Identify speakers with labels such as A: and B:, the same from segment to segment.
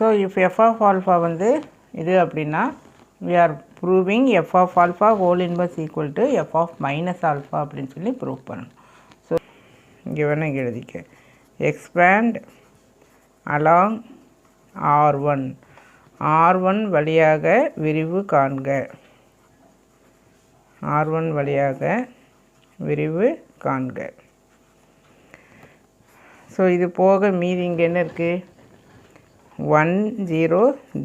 A: So if f of alpha வந்து இது அப்படின்னா we are proving f of alpha whole inverse equal to f of minus alpha அப்படின்னு சொல்லி prove பண்ணணும். So இங்கே வேணால் இங்கே எழுதிக்க. Expand along R one R one வழியாக விரிவு காண்க. ஆர் ஒன் வழியாக விரிவு காண்க. ஸோ இது போக மீதி இங்கே என்ன இருக்குது one zero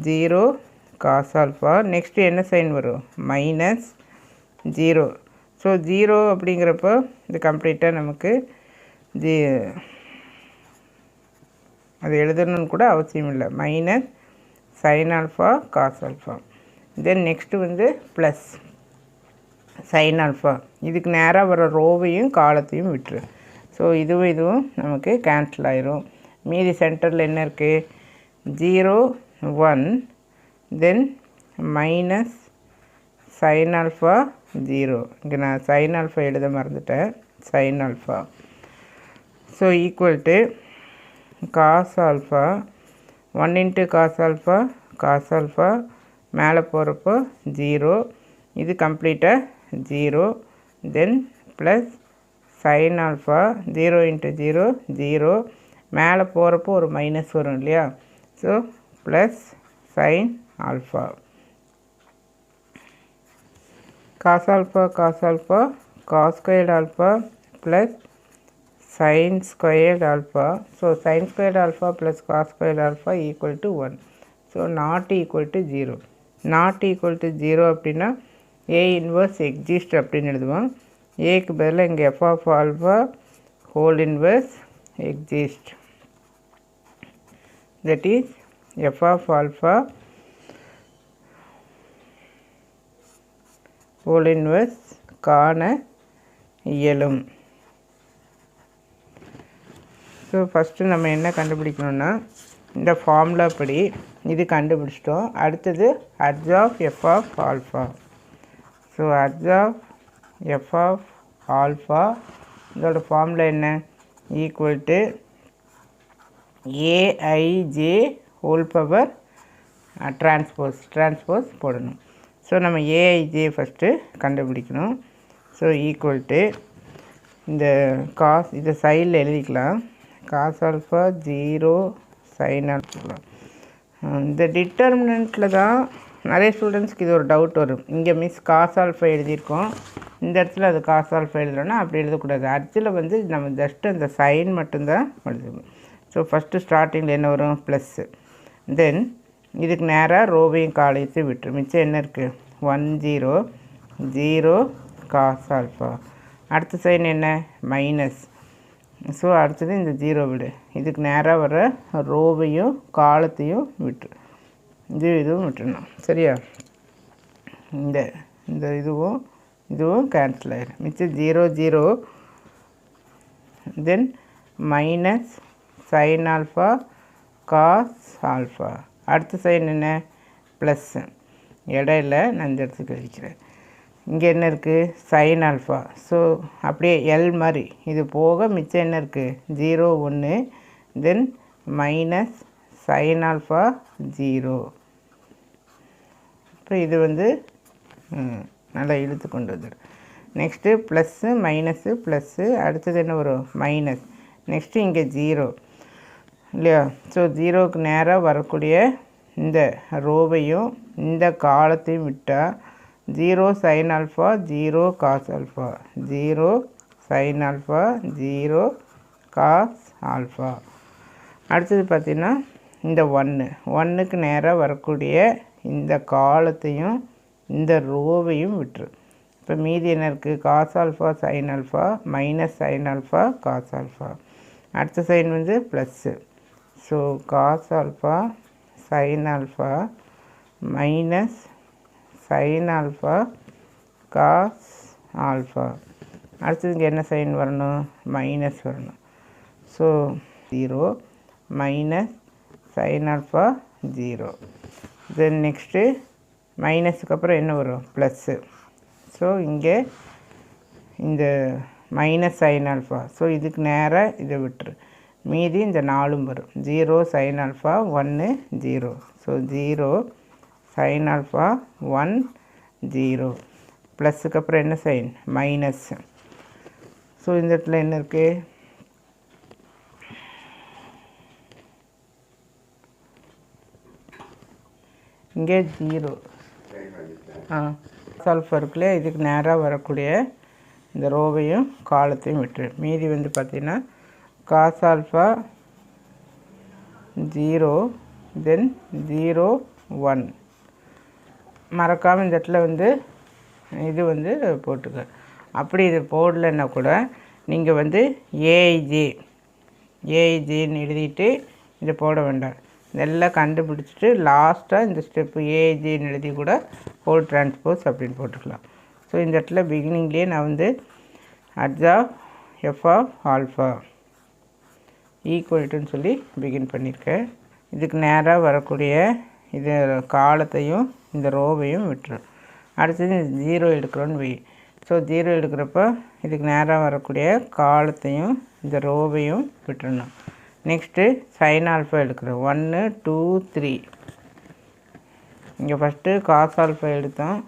A: zero cos alpha next என்ன சைன் வரும்? மைனஸ் ஜீரோ ஸோ ஜீரோ அப்படிங்கிறப்போ இது கம்ப்ளீட்டாக நமக்கு ஜீ அது எழுதணும்னு கூட அவசியம் இல்லை. Minus sine alpha cos alpha then next வந்து ப்ளஸ் சைன் ஆல்ஃபா இதுக்கு நேராக வர ரோவையும் காலத்தையும் விட்டுரு. ஸோ இதுவும் இதுவும் நமக்கு கேன்சல் ஆயிரும். மீதி சென்டரில் என்ன இருக்குது zero one then minus sine alpha zero. இங்கே நான் சைன் ஆல்ஃபா எழுத மறந்துட்டேன். Sine alpha. So equal to cos alpha one into cos alpha cos alpha மேலே போகிறப்போ ஜீரோ. இது கம்ப்ளீட்டாக zero. Then plus sine alpha zero into zero zero மேலே போகிறப்போ ஒரு மைனஸ் வரும் இல்லையா? So plus sine alpha cos alpha cos alpha cos squared alpha plus sine squared alpha so sine squared alpha plus cos squared alpha equal to one so not equal to zero not equal to zero அப்படின்னா A inverse exist அப்படின்னு எழுதுவோம். ஏக்கு பதிலாக இங்கே f of alpha whole inverse exist that is f of alpha whole inverse காண இயலும். So first நம்ம என்ன கண்டுபிடிக்கணும்னா இந்த ஃபார்முலா படி இது கண்டுபிடிச்சிட்டோம். அடுத்தது adj of f of alpha so adj of f of alpha இதோட ஃபார்முலா என்ன? Equal to A I J whole power transpose transpose போடணும். ஸோ நம்ம ஏஐஜே ஃபஸ்ட்டு கண்டுபிடிக்கணும். ஸோ ஈக்குவல் டு இந்த காஸ் இதை சைடில் எழுதிக்கலாம். Cos alpha zero sine alpha இந்த டிட்டர்மினண்ட்டில் தான் நிறைய ஸ்டூடெண்ட்ஸ்க்கு இது ஒரு டவுட் வரும். இங்கே மிஸ் காஸ் ஆல்ஃபா எழுதியிருக்கோம். இந்த இடத்துல அது காஸ் ஆல்ஃபா எழுதுறோன்னா அப்படி எழுதக்கூடாது. ஆக்சுவலில் வந்து நம்ம ஜஸ்ட்டு அந்த சைன் மட்டும்தான் எழுதுவோம். ஸோ ஃபஸ்ட்டு ஸ்டார்டிங்கில் என்ன வரும்? ப்ளஸ்ஸு தென் இதுக்கு நேராக ரோவையும் காலையத்தையும் விட்டுரு. மிச்சம் என்ன இருக்குது one zero zero cos alpha அடுத்த சைன் என்ன? மைனஸ் ஸோ அடுத்தது இந்த ஜீரோ விடு. இதுக்கு நேராக வர ரோவையும் காலத்தையும் விட்டு இது இதுவும் விட்டுடணும் சரியா? இந்த இந்த இதுவும் இதுவும் கேன்சல் ஆகிடும் மிச்சம் zero zero then minus sine alpha cos alpha அடுத்த சைன் என்ன? ப்ளஸ்ஸு இடையில நான் இந்த இடத்துக்கு கழிக்கிறேன். இங்கே என்ன இருக்குது சைன் ஆல்ஃபா ஸோ அப்படியே எல் மாதிரி. இது போக மிச்சம் என்ன இருக்குது ஜீரோ ஒன்று then minus sine alpha zero அப்புறம் இது வந்து நல்லா இழுத்து கொண்டு வந்துடும் நெக்ஸ்ட்டு ப்ளஸ்ஸு மைனஸு ப்ளஸ்ஸு அடுத்தது என்ன வரும்? மைனஸ் நெக்ஸ்ட்டு இங்கே ஜீரோ இல்லையா? ஸோ ஜீரோவுக்கு நேராக வரக்கூடிய இந்த ரோவையும் இந்த காலத்தையும் விட்டால் zero sine alpha zero cos alpha zero sine alpha zero cos alpha அடுத்தது பார்த்திங்கன்னா இந்த ஒன்று ஒன்றுக்கு நேராக வரக்கூடிய இந்த காலத்தையும் இந்த ரோவையும் விட்டுரு. இப்போ மீதி என்ன இருக்குது cos alpha sine alpha minus sine alpha cos alpha அடுத்த சைன் வந்து plus so cos alpha sine alpha minus sine alpha cos alpha அடுத்தது இங்கே என்ன சைன் வரணும்? மைனஸ் வரணும். So zero minus sine alpha zero then next மைனஸுக்கு அப்புறம் என்ன வரும்? ப்ளஸ்ஸு ஸோ இங்கே இந்த மைனஸ் சைன் ஆல்ஃபா ஸோ இதுக்கு நேராக இதை விட்டுரு. மீதி இந்த நாலும் வரும். ஜீரோ சைன் ஆல்ஃபா ஒன்று zero. So zero sine alpha one zero. ப்ளஸுக்கு அப்புறம் என்ன சைன் மைனஸ் ஸோ இந்த இடத்துல என்ன இருக்குது இங்கே ஜீரோ. ஆ சல்ஃபர் இருக்குல்லையே இதுக்கு நேராக வரக்கூடிய இந்த ரோவையும் காலத்தையும் விட்டுரு. மீதி வந்து பார்த்திங்கன்னா cos alpha zero then zero one மறக்காமல் இந்த இடத்துல வந்து இது வந்து போட்டுக்க. அப்படி இது போடலைன்னா கூட நீங்கள் வந்து ஏஐஜி ஏஐஜின்னு எழுதிட்டு இதை போட வேண்டாம். இதெல்லாம் கண்டுபிடிச்சிட்டு லாஸ்ட்டாக இந்த ஸ்டெப்பு ஏஐஜின்னு எழுதி கூட ஹோல் டிரான்ஸ்போஸ் அப்படின்னு போட்டுக்கலாம். ஸோ இந்த இடத்துல பிகினிங்லேயே நான் வந்து அட்ஜா எஃப் ஆல்ஃபா ஈக்குவல்ட்டுன்னு சொல்லி பிகின் பண்ணியிருக்கேன். இதுக்கு நேராக வரக்கூடிய இது காலத்தையும் இந்த ரோவையும் விட்டுரும். அடுத்தது ஜீரோ எடுக்கிறோன்னு வை ஸோ ஜீரோ எடுக்கிறப்ப இதுக்கு நேராக வரக்கூடிய காலத்தையும் இந்த ரோவையும் விட்டுறணும். நெக்ஸ்ட்டு சைன் ஆல்ஃபா எடுக்கிறோம். ஒன்று டூ த்ரீ இங்கே ஃபஸ்ட்டு காஸ் ஆல்ஃபா எடுத்தோம்.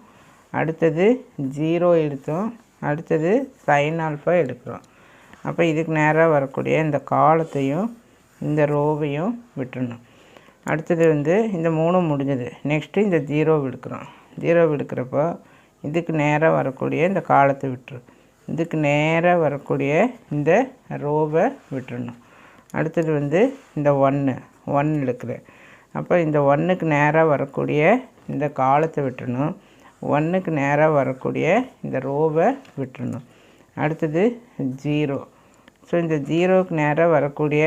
A: அடுத்தது ஜீரோ எடுத்தோம். அடுத்தது சைன் ஆல்ஃபா எடுக்கிறோம். அப்போ இதுக்கு நேராக வரக்கூடிய இந்த காலத்தையும் இந்த ரோவையும் விட்டுடணும் அடுத்தது வந்து இந்த மூணும் முடிஞ்சது. நெக்ஸ்ட்டு இந்த ஜீரோ விடுக்கிறோம். ஜீரோ விடுக்கிறப்போ இதுக்கு நேராக வரக்கூடிய இந்த காலத்தை விட்டுரு. இதுக்கு நேராக வரக்கூடிய இந்த ரோவை விட்டுறணும். அடுத்தது வந்து இந்த ஒன்று ஒன் எடுக்கிறேன் அப்போ இந்த ஒன்றுக்கு நேராக வரக்கூடிய இந்த காலத்தை விட்டுறணும். ஒன்றுக்கு நேராக வரக்கூடிய இந்த ரோவை விட்டுறணும். அடுத்தது ஜீரோ. ஸோ இந்த ஜீரோவுக்கு நேராக வரக்கூடிய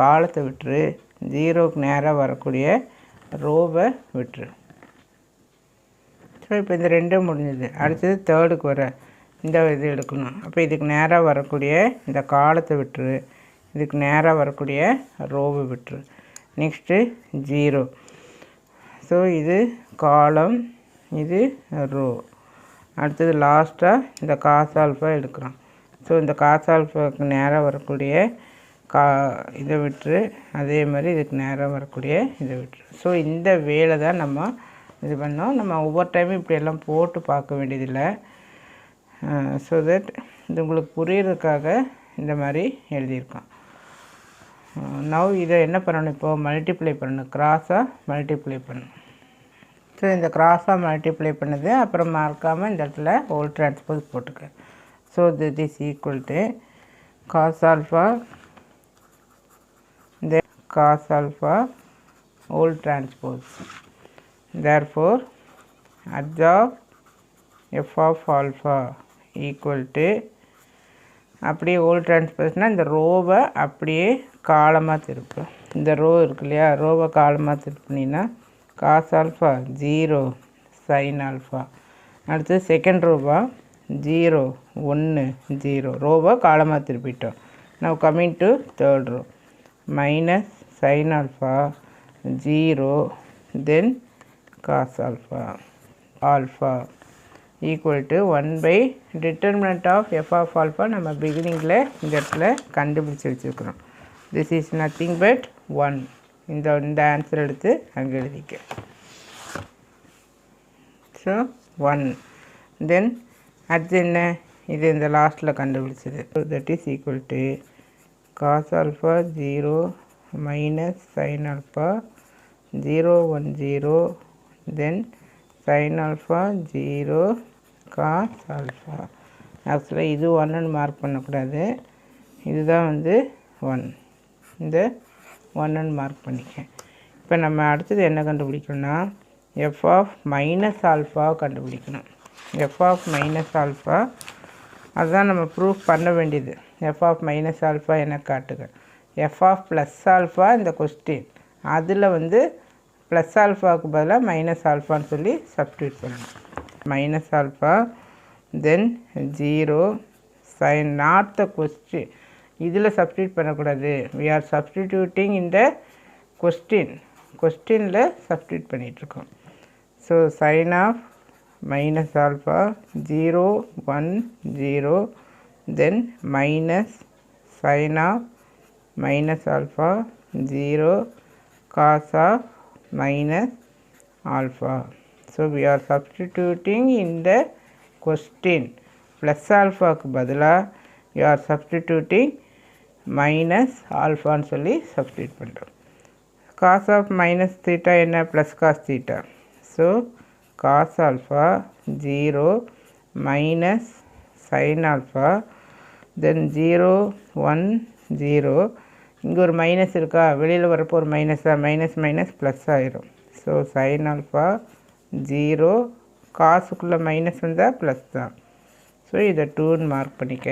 A: காலத்தை விட்டுரு. ஜீரோவுக்கு நேராக வரக்கூடிய ரோவை விட்டுரு. ஸோ இப்போ இந்த ரெண்டும் முடிஞ்சது. அடுத்தது தேர்டுக்கு வர இந்த இது எடுக்கணும். அப்போ இதுக்கு நேராக வரக்கூடிய இந்த காலத்தை விட்டுரு. இதுக்கு நேராக வரக்கூடிய ரோவை விட்டுரு. Next zero. ஸோ இது காலம் இது ரோ. அடுத்தது லாஸ்ட்டாக இந்த காசால்ஃபா எடுக்கிறோம் ஸோ இந்த காசால்ஃபாவுக்கு நேராக வரக்கூடிய கா இதை விட்டுரு. அதே மாதிரி இதுக்கு நேராக வரக்கூடிய இதை விட்டுரு. ஸோ இந்த வேலை தான் நம்ம இது பண்ணோம். நம்ம ஒவ்வொரு டைமும் இப்படியெல்லாம் போட்டு பார்க்க வேண்டியதில்லை. ஸோ தட் இது உங்களுக்கு புரியறதுக்காக இந்த மாதிரி எழுதியிருக்கோம் நவ் இதை என்ன பண்ணணும் இப்போது மல்டிப்ளை பண்ணணும். கிராஸாக மல்டிப்ளை பண்ணணும். ஸோ இந்த கிராஸாக மல்டிப்ளை பண்ணுது அப்புறம் மறக்காமல் இந்த இடத்துல ஹோல் ட்ரான்ஸ்போஸ் போட்டுக்க. So that is equal to cos alpha இந்த cos alpha whole transpose therefore adjob f of alpha equal to அப்படியே ஓல் டிரான்ஸ்பர்ஸ்னால் இந்த ரோவை அப்படியே காலமாக திருப்பு. இந்த ரோ இருக்கு இல்லையா? ரோவை காலமாக திருப்பினீங்கன்னா cos alpha zero sine alpha அடுத்து செகண்ட் ரூபா ஜீரோ ஒன்று ஜீரோ ரூபா காலமாக திருப்பிட்டோம். Now coming to third row minus sine alpha zero then cos alpha alpha equal to one by determinant of f of alpha நம்ம பிகினிங்கில் இந்த இடத்துல கண்டுபிடிச்சி வச்சுருக்குறோம். This is nothing but one இந்த இந்த ஆன்சர் எடுத்து அங்கே எழுதிக்க. ஸோ ஒன் தென் அடுத்து என்ன? இது இந்த லாஸ்ட்டில் கண்டுபிடிச்சது. That is equal to cos alpha zero minus sin alpha zero one zero then sin alpha zero cos alpha ஆக்சுவலாக இது ஒன்றுன்னு மார்க் பண்ணக்கூடாது. இதுதான் வந்து ஒன் இந்த ஒன்றுன்னு மார்க் பண்ணிக்கேன் இப்போ நம்ம அடுத்தது என்ன கண்டுபிடிக்கணும்னா எஃப் ஆஃப் மைனஸ் ஆல்ஃபா கண்டுபிடிக்கணும். எஃப் ஆஃப் மைனஸ் ஆல்ஃபா அதுதான் நம்ம ப்ரூஃப் பண்ண வேண்டியது. எஃப் ஆஃப் மைனஸ் ஆல்ஃபா என காட்டுக எஃப் ஆஃப் ப்ளஸ் ஆல்ஃபா இந்த கொஸ்டின் அதில் வந்து ப்ளஸ் ஆல்ஃபாவுக்கு பதிலாக மைனஸ் ஆல்ஃபான்னு சொல்லி சப்ஸ்டியூட் பண்ணணும். Minus alpha then zero sin not the question இதில் சப்ஸ்டியூட் பண்ணக்கூடாது. வி ஆர் சப்ஸ்டிடியூட்டிங் இந்த கொஸ்டின் கொஸ்டினில் சப்ஸ்டியூட் பண்ணிகிட்ருக்கோம் so sin of minus alpha zero one zero then minus sin of minus alpha zero cos of minus alpha so we are substituting இந்த question plus ஆல்ஃபாவுக்கு பதிலாக you are substituting minus ஆல்ஃபான்னு சொல்லி substitute பண்ணுறோம் cos of minus theta என்ன? Plus cos theta so cos alpha zero minus sin alpha then zero one zero இங்கே ஒரு minus இருக்கா? வெளியில் வரப்போ ஒரு மைனஸாக மைனஸ் மைனஸ் ப்ளஸ் ஆயிரும். ஸோ சைன் ஆல்ஃபா ஜீரோ காசுக்குள்ளே மைனஸ் வந்தால் ப்ளஸ் தான். ஸோ இதை டூன்னு மார்க் பண்ணிக்க.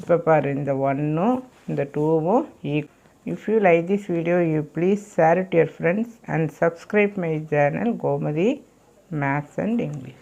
A: இப்போ பாரு இந்த ஒன்னும் இந்த டூவும் ஈக் if you like this video you please share it your friends and subscribe my channel Gomathi maths and English